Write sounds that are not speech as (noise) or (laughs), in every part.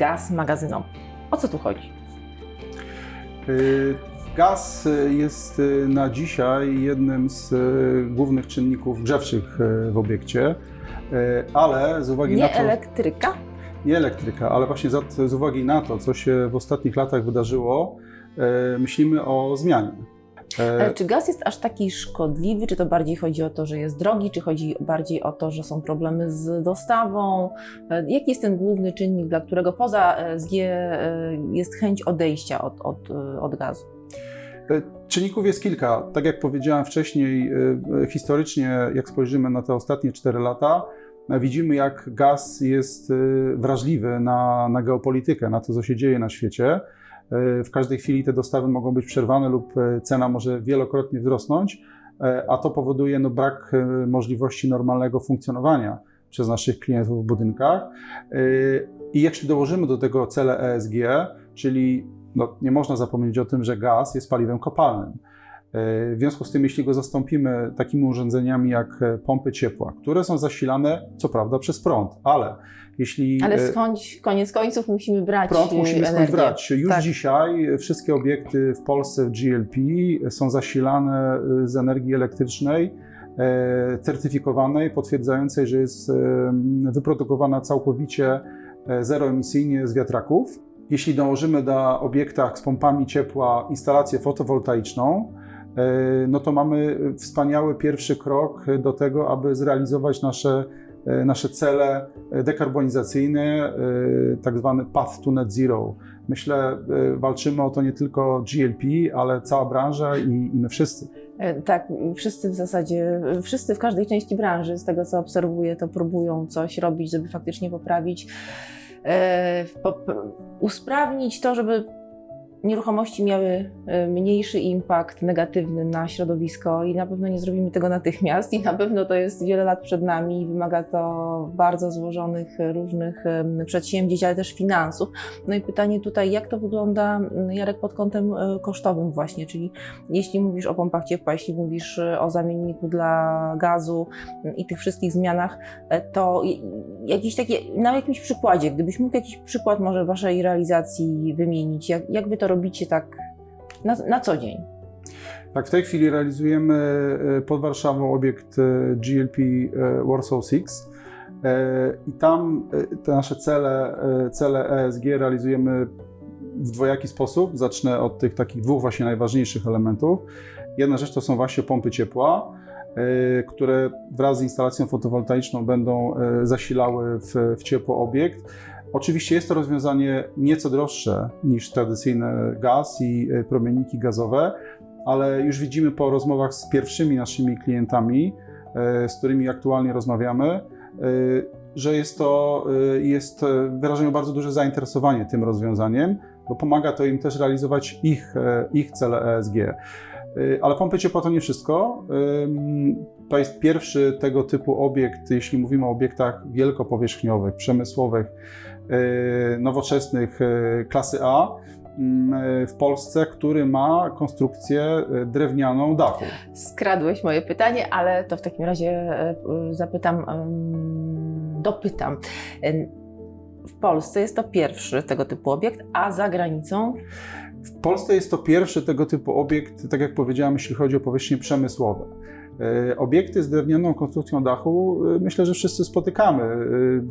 gaz magazynowy? O co tu chodzi? Y, Gaz y, jest y, na dzisiaj jednym z głównych czynników grzewczych w obiekcie, ale z uwagi na Nie to, elektryka? nie elektryka, ale właśnie z uwagi na to, co się w ostatnich latach wydarzyło, myślimy o zmianie. E, czy gaz jest aż taki szkodliwy? Czy to bardziej chodzi o to, że jest drogi, czy chodzi bardziej o to, że są problemy z dostawą? E, Jaki jest ten główny czynnik, dla którego poza ESG e, jest chęć odejścia od, od, od gazu? Czynników jest kilka. Tak jak powiedziałem wcześniej, historycznie, jak spojrzymy na te ostatnie 4 lata, widzimy, jak gaz jest wrażliwy na, na geopolitykę, na to, co się dzieje na świecie. E, W każdej chwili te dostawy mogą być przerwane lub e, cena może wielokrotnie wzrosnąć, e, a to powoduje no, brak możliwości normalnego funkcjonowania przez naszych klientów w budynkach. I jeśli dołożymy do tego cele ESG, czyli no, nie można zapomnieć o tym, że gaz jest paliwem kopalnym. E, W związku z tym, jeśli go zastąpimy takimi urządzeniami jak e, pompy ciepła, które są zasilane, co prawda, przez prąd, ale jeśli Ale e, skądś, koniec końców musimy brać prąd musimy energię. brać. Już Tak. dzisiaj wszystkie obiekty w Polsce w GLP są zasilane z energii elektrycznej, certyfikowanej, potwierdzającej, że jest wyprodukowana całkowicie zeroemisyjnie z wiatraków. Jeśli dołożymy na obiektach z pompami ciepła instalację fotowoltaiczną, no to mamy wspaniały pierwszy krok do tego, aby zrealizować nasze, e, nasze cele dekarbonizacyjne, e, tak zwany path to net zero. Myślę, e, walczymy o to nie tylko GLP, ale cała branża i, i my wszyscy. E, Tak, wszyscy w zasadzie, wszyscy w każdej części branży, z tego co obserwuję, to próbują coś robić, żeby faktycznie poprawić, e, pop, usprawnić to, żeby nieruchomości miały e, mniejszy impact negatywny na środowisko i na pewno nie zrobimy tego natychmiast i na pewno to jest wiele lat przed nami i wymaga to bardzo złożonych e, różnych przedsięwzięć, ale też finansów. No i pytanie tutaj, jak to wygląda, Jarek, pod kątem e, kosztowym właśnie, czyli jeśli mówisz o pompach ciepła, jeśli mówisz o zamienniku dla gazu i tych wszystkich zmianach, to jakiś takie, na jakimś przykładzie, gdybyś mógł jakiś przykład może waszej realizacji wymienić, jak, jak wy to robicie tak na, na co dzień? Tak, w tej chwili realizujemy e, pod Warszawą obiekt e, GLP e, Warsaw 6 e, i tam te nasze cele, cele ESG realizujemy w dwojaki sposób. Zacznę od tych takich dwóch właśnie najważniejszych elementów. Jedna rzecz to są właśnie pompy ciepła, które wraz z instalacją fotowoltaiczną będą zasilały w, w ciepło obiekt. Oczywiście jest to rozwiązanie nieco droższe niż tradycyjny gaz i e, promienniki gazowe, ale już widzimy po rozmowach z pierwszymi naszymi klientami, e, z którymi aktualnie rozmawiamy, e, że jest to, jest, wyrażają bardzo duże zainteresowanie tym rozwiązaniem, bo pomaga to im też realizować ich, ich cele ESG. E, Ale pompy ciepła to nie wszystko. To jest pierwszy tego typu obiekt, jeśli mówimy o obiektach wielkopowierzchniowych, przemysłowych, e, nowoczesnych e, klasy A w Polsce, który ma konstrukcję drewnianą dachu. Skradłeś moje pytanie, ale to w takim razie zapytam, dopytam. W Polsce jest to pierwszy tego typu obiekt, a za granicą W Polsce jest to pierwszy tego typu obiekt, tak jak powiedziałem, jeśli chodzi o powierzchnie przemysłowe. E, Obiekty z drewnianą konstrukcją dachu, e, myślę, że wszyscy spotykamy. E,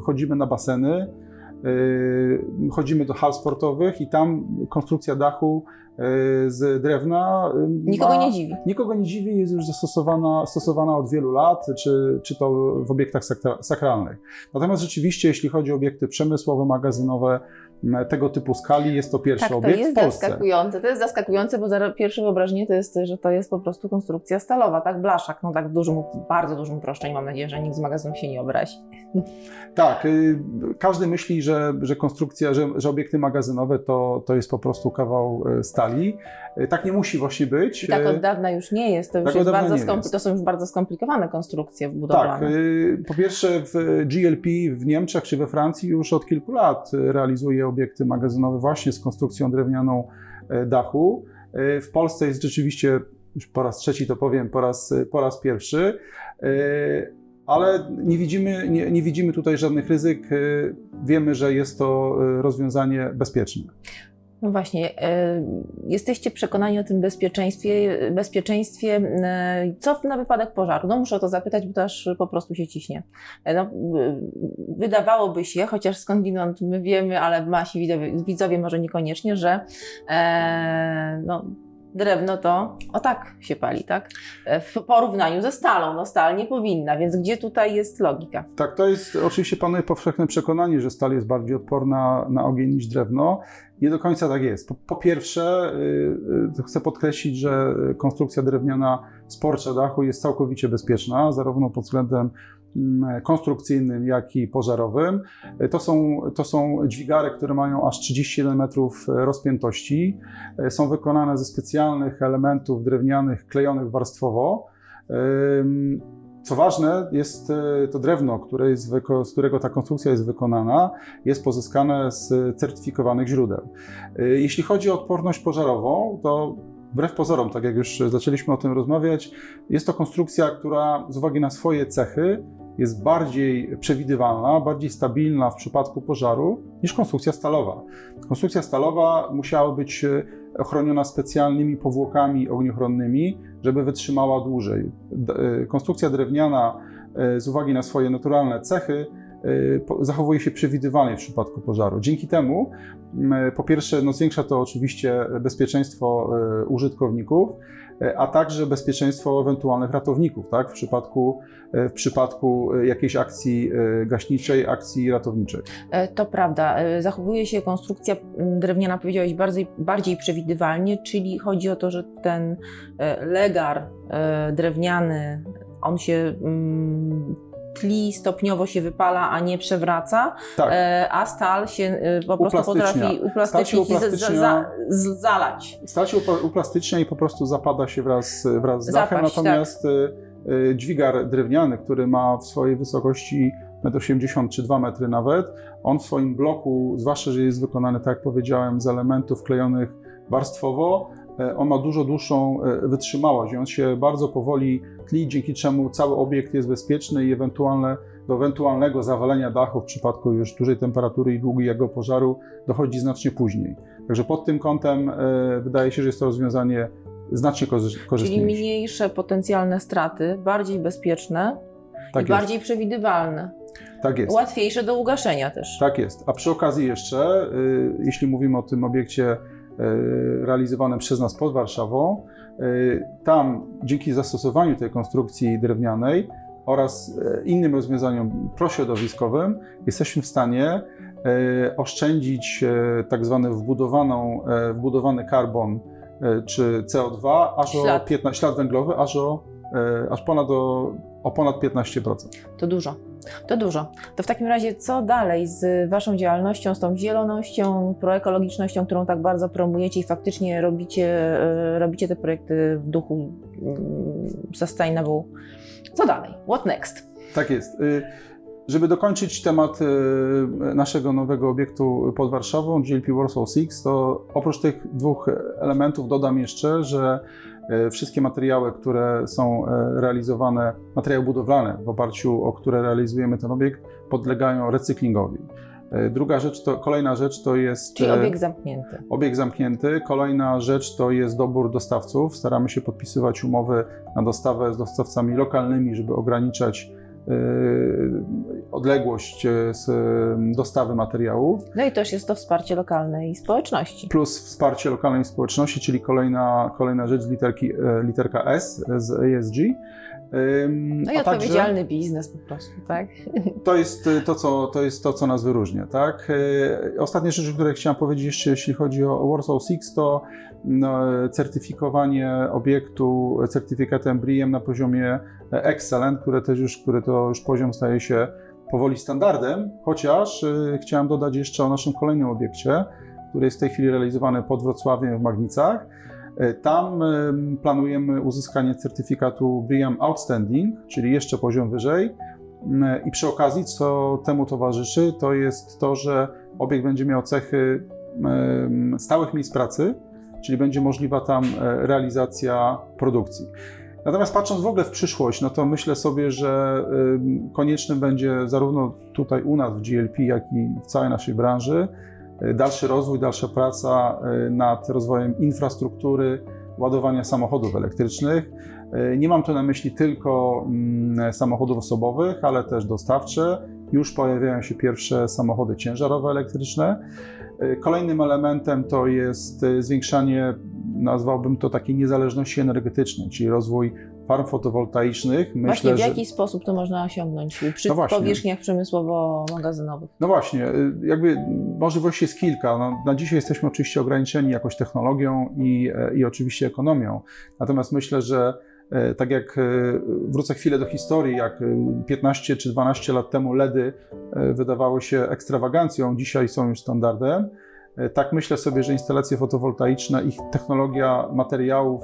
Chodzimy na baseny, chodzimy do hal sportowych i tam konstrukcja dachu z drewna nikogo ma- nie dziwi. Nikogo nie dziwi, jest już zastosowana stosowana od wielu lat, czy, czy to w obiektach sakra- sakralnych. Natomiast rzeczywiście, jeśli chodzi o obiekty przemysłowe, magazynowe, tego typu skali, jest to pierwszy Tak, to obiekt jest w Polsce. zaskakujące. To jest zaskakujące, bo pierwsze wyobrażenie to jest, że to jest po prostu konstrukcja stalowa, tak? Blaszak, no tak w dużym, bardzo dużym uproszczeniu. Mam nadzieję, że nikt z magazynów się nie obrazi. (laughs) Tak, y, każdy myśli, że, że konstrukcja, że, że obiekty magazynowe to, to jest po prostu kawał y, stali. Y, Tak nie musi właśnie być. I tak od dawna już nie jest. To, już tak jest bardzo jest. to są już bardzo skomplikowane konstrukcje Tak, budowlane. y, po pierwsze w GLP w Niemczech czy we Francji już od kilku lat realizuje obiekty magazynowe właśnie z konstrukcją drewnianą y, dachu. Y, W Polsce jest rzeczywiście, już po raz trzeci to powiem, po raz, po raz pierwszy. Ale nie widzimy, nie, nie widzimy tutaj żadnych ryzyk. Wiemy, że jest to rozwiązanie bezpieczne. No właśnie, e, jesteście przekonani o tym bezpieczeństwie, bezpieczeństwie, e, co na wypadek pożaru? No muszę to zapytać, bo to aż po prostu się ciśnie. E, No, wydawałoby się, chociaż skądinąd my wiemy, ale nasi widzowie, widzowie może niekoniecznie, że no, drewno to o tak się pali, tak? W porównaniu ze stalą, no stal nie powinna, więc gdzie tutaj jest logika? Tak, to jest oczywiście panuje powszechne przekonanie, że stal jest bardziej odporna na ogień niż drewno. Nie do końca tak jest. Po, po pierwsze, y, y, chcę podkreślić, że konstrukcja drewniana z porcia dachu jest całkowicie bezpieczna, zarówno pod względem mm, konstrukcyjnym, jak i pożarowym. Y, To są, to są dźwigary, które mają aż 31 metrów rozpiętości. Y, Są wykonane ze specjalnych elementów drewnianych klejonych warstwowo. Co ważne, jest e, to drewno, które jest, z którego ta konstrukcja jest wykonana, jest pozyskane z certyfikowanych źródeł. E, Jeśli chodzi o odporność pożarową, to wbrew pozorom, tak jak już zaczęliśmy o tym rozmawiać, jest to konstrukcja, która z uwagi na swoje cechy jest bardziej przewidywalna, bardziej stabilna w przypadku pożaru niż konstrukcja stalowa. Konstrukcja stalowa musiała być e, ochroniona specjalnymi powłokami ogniochronnymi, żeby wytrzymała dłużej. E, Konstrukcja drewniana e, z uwagi na swoje naturalne cechy zachowuje się przewidywalnie w przypadku pożaru. Dzięki temu, m, po pierwsze, no zwiększa to oczywiście bezpieczeństwo e, użytkowników, a także bezpieczeństwo ewentualnych ratowników, tak? w, przypadku, w przypadku jakiejś akcji gaśniczej, akcji ratowniczej. E, To prawda. E, Zachowuje się konstrukcja m, drewniana, powiedziałeś, bardziej, bardziej przewidywalnie, czyli chodzi o to, że ten e, legar drewniany, on się mm, tli, stopniowo się wypala, a nie przewraca, Tak. e, a stal się e, po prostu potrafi uplastycznić Stal i za, za, zalać. Stała się uplastycznia i po prostu zapada się wraz, wraz z Zapaść, dachem, natomiast y, y, dźwigar drewniany, który ma w swojej wysokości 1,80 m czy 2 metry nawet, on w swoim bloku, zwłaszcza, że jest wykonany, tak jak powiedziałem, z elementów klejonych warstwowo, on ma dużo dłuższą y, wytrzymałość i on się bardzo powoli tli, dzięki czemu cały obiekt jest bezpieczny i ewentualne, do ewentualnego zawalenia dachu w przypadku już dużej temperatury i długiego pożaru dochodzi znacznie później. Także pod tym kątem e, wydaje się, że jest to rozwiązanie znacznie korzy- Czyli korzystniejsze. mniejsze potencjalne straty, bardziej bezpieczne tak, i jest, bardziej przewidywalne. tak jest. Łatwiejsze do ugaszenia też. Tak jest. A przy okazji jeszcze, y, jeśli mówimy o tym obiekcie y, realizowanym przez nas pod Warszawą, y, tam dzięki zastosowaniu tej konstrukcji drewnianej oraz y, innym rozwiązaniom prośrodowiskowym jesteśmy w stanie oszczędzić tak zwany wbudowany karbon czy CO2, aż Ślad. o 15, ślad węglowy, aż, o, aż ponad o, o ponad 15%. To dużo. To dużo. To w takim razie, co dalej z Waszą działalnością, z tą zielonością, proekologicznością, którą tak bardzo promujecie i faktycznie robicie, e, robicie te projekty w duchu mm, sustainable? Co dalej? What next? Tak jest. Y, Żeby dokończyć temat y, naszego nowego obiektu pod Warszawą, GLP Warsaw 6, to oprócz tych dwóch elementów dodam jeszcze, że wszystkie materiały, które są y, realizowane, materiały budowlane w oparciu o które realizujemy ten obiekt, podlegają recyklingowi. Y, Druga rzecz, to kolejna rzecz to jest Czyli obiekt zamknięty. Obiekt zamknięty. Kolejna rzecz to jest dobór dostawców. Staramy się podpisywać umowy na dostawę z dostawcami lokalnymi, żeby ograniczać odległość yy, z yy, dostawy materiałów, No i też jest to wsparcie lokalnej społeczności. plus wsparcie lokalnej społeczności, czyli kolejna, kolejna rzecz literki, literka S z ESG. No i a także- odpowiedzialny biznes po prostu, tak? To jest y, to, co, to jest to, co nas wyróżnia. Tak? Y, Ostatnia rzecz, o której chciałem powiedzieć jeszcze, jeśli chodzi o Warsaw Six, to no, certyfikowanie obiektu certyfikatem BRIEM na poziomie Excellent, które też już, który to już poziom staje się powoli standardem, chociaż y, chciałem dodać jeszcze o naszym kolejnym obiekcie, który jest w tej chwili realizowany pod Wrocławiem w Magnicach. Y, Tam planujemy uzyskanie certyfikatu BRIEM Outstanding, czyli jeszcze poziom wyżej. Mm, I przy okazji, co temu towarzyszy, to jest to, że obiekt będzie miał cechy stałych miejsc pracy, czyli będzie możliwa tam e, realizacja produkcji. Natomiast patrząc w ogóle w przyszłość, no to myślę sobie, że ym, koniecznym będzie zarówno tutaj u nas w GLP, jak i w całej naszej branży dalszy rozwój, dalsza praca y, nad rozwojem infrastruktury ładowania samochodów elektrycznych. Y, Nie mam tu na myśli tylko mm, samochodów osobowych, ale też dostawcze. Już pojawiają się pierwsze samochody ciężarowe elektryczne. Y, Kolejnym elementem to jest y, zwiększanie, nazwałbym to takiej niezależności energetycznej, czyli rozwój farm fotowoltaicznych. Właśnie w że- jaki sposób to można osiągnąć przy No powierzchniach przemysłowo-magazynowych? No właśnie, y, jakby możliwości jest kilka. No, na dzisiaj jesteśmy oczywiście ograniczeni jakoś technologią i, e, i oczywiście ekonomią. Natomiast myślę, że e, tak jak e, wrócę chwilę do historii, jak e, 15 czy 12 lat temu LEDy wydawały się ekstrawagancją, dzisiaj są już standardem. Tak myślę sobie, że instalacje fotowoltaiczne, ich technologia materiałów,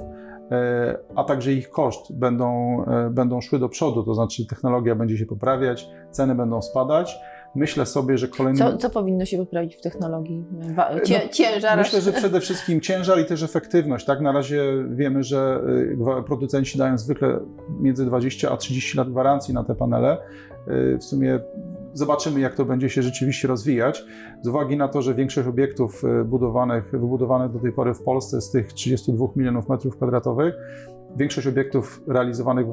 a także ich koszt będą, e, będą szły do przodu, to znaczy technologia będzie się poprawiać, ceny będą spadać. Myślę sobie, że kolejnym. Co, co powinno się poprawić w technologii? Cię, No, ciężar. Myślę, że przede wszystkim ciężar i też efektywność. Tak, na razie wiemy, że y, producenci dają zwykle między 20 a 30 lat gwarancji na te panele. Y, W sumie zobaczymy, jak to będzie się rzeczywiście rozwijać. Z uwagi na to, że większość obiektów y, budowanych, wybudowanych do tej pory w Polsce z tych 32 milionów metrów kwadratowych, większość obiektów realizowanych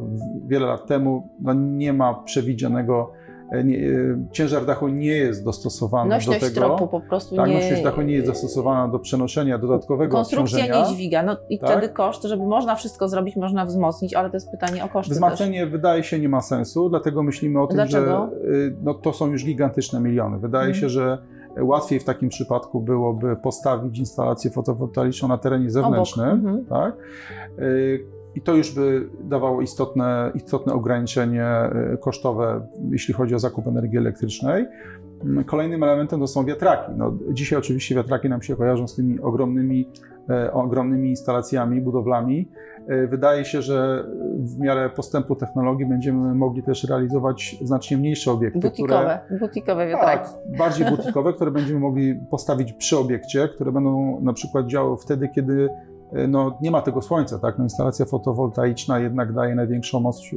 wiele lat temu no nie ma przewidzianego. E, Nie, e, ciężar dachu nie jest dostosowany Nośność do tego. po prostu Tak, nie... nośność dachu nie jest zastosowana do przenoszenia dodatkowego Konstrukcja nie dźwiga. No i Tak. wtedy koszt, żeby można wszystko zrobić, można wzmocnić, ale to jest pytanie o koszty też. Wzmacnianie wydaje się nie ma sensu, dlatego myślimy o tym, Dlaczego? że y, no, to są już gigantyczne miliony. Wydaje Mhm. się, że łatwiej w takim przypadku byłoby postawić instalację fotowoltaiczną na terenie zewnętrznym. Mhm. Tak? I to już by dawało istotne, istotne ograniczenie y, kosztowe, jeśli chodzi o zakup energii elektrycznej. Mm, Kolejnym elementem to są wiatraki. No, dzisiaj oczywiście wiatraki nam się kojarzą z tymi ogromnymi, e, ogromnymi instalacjami, budowlami. E, Wydaje się, że w miarę postępu technologii będziemy mogli też realizować znacznie mniejsze obiekty, Butikowe, butikowe wiatraki. tak, bardziej butikowe, które będziemy mogli postawić przy obiekcie, które będą na przykład działały wtedy, kiedy no, nie ma tego słońca. Tak? No, instalacja fotowoltaiczna jednak daje największą moc e,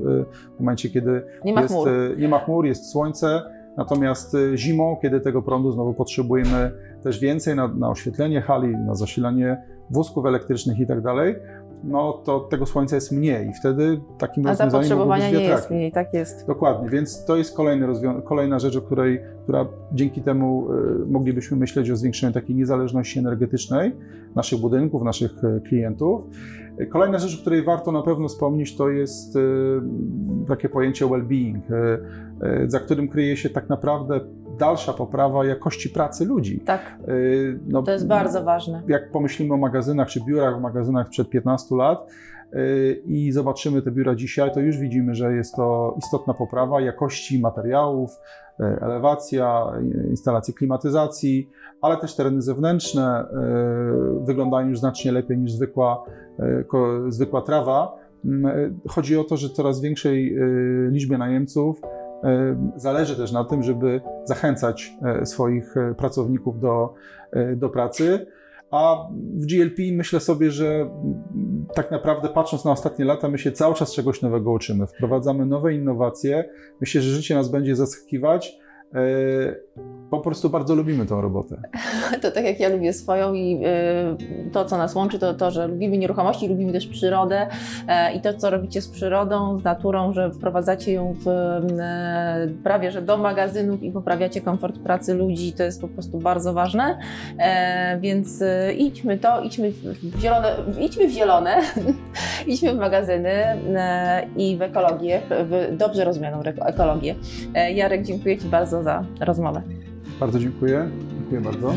w momencie, kiedy Nie ma jest, chmur. e, nie ma chmur, jest słońce. Natomiast e, zimą, kiedy tego prądu znowu potrzebujemy też więcej na, na oświetlenie hali, na zasilanie wózków elektrycznych i tak dalej, no to tego słońca jest mniej i wtedy takim A rozwiązaniem mogą być nie jest mniej, tak jest. Dokładnie, więc to jest kolejny kolejna rzecz, o której, która dzięki temu y, moglibyśmy myśleć o zwiększeniu takiej niezależności energetycznej naszych budynków, naszych y, klientów. Y, Kolejna rzecz, o której warto na pewno wspomnieć, to jest y, takie pojęcie well-being, y, y, za którym kryje się tak naprawdę dalsza poprawa jakości pracy ludzi. Tak, Y, no, to jest bardzo ważne. jak pomyślimy o magazynach czy biurach w magazynach przed 15 lat yy, i zobaczymy te biura dzisiaj, to już widzimy, że jest to istotna poprawa jakości materiałów, yy, elewacja, instalacje klimatyzacji, ale też tereny zewnętrzne wyglądają już znacznie lepiej niż zwykła, zwykła trawa. Yy, Chodzi o to, że coraz większej liczbie najemców zależy też na tym, żeby zachęcać yy, swoich yy, pracowników do, do pracy. A w GLP myślę sobie, że tak naprawdę patrząc na ostatnie lata, my się cały czas czegoś nowego uczymy. Wprowadzamy nowe innowacje. Myślę, że życie nas będzie zaskakiwać. E, Po prostu bardzo lubimy tę robotę. (laughs) To tak jak ja lubię swoją i y, to, co nas łączy, to to, że lubimy nieruchomości, lubimy też przyrodę e, i to, co robicie z przyrodą, z naturą, że wprowadzacie ją w e, prawie że do magazynów i poprawiacie komfort pracy ludzi, to jest po prostu bardzo ważne. E, Więc e, idźmy to, idźmy w zielone, idźmy w zielone, (laughs) idźmy w magazyny e, i w ekologię, w dobrze rozumianą ekologię. E, Jarek, dziękuję Ci bardzo za rozmowę. Bardzo dziękuję. Dziękuję bardzo.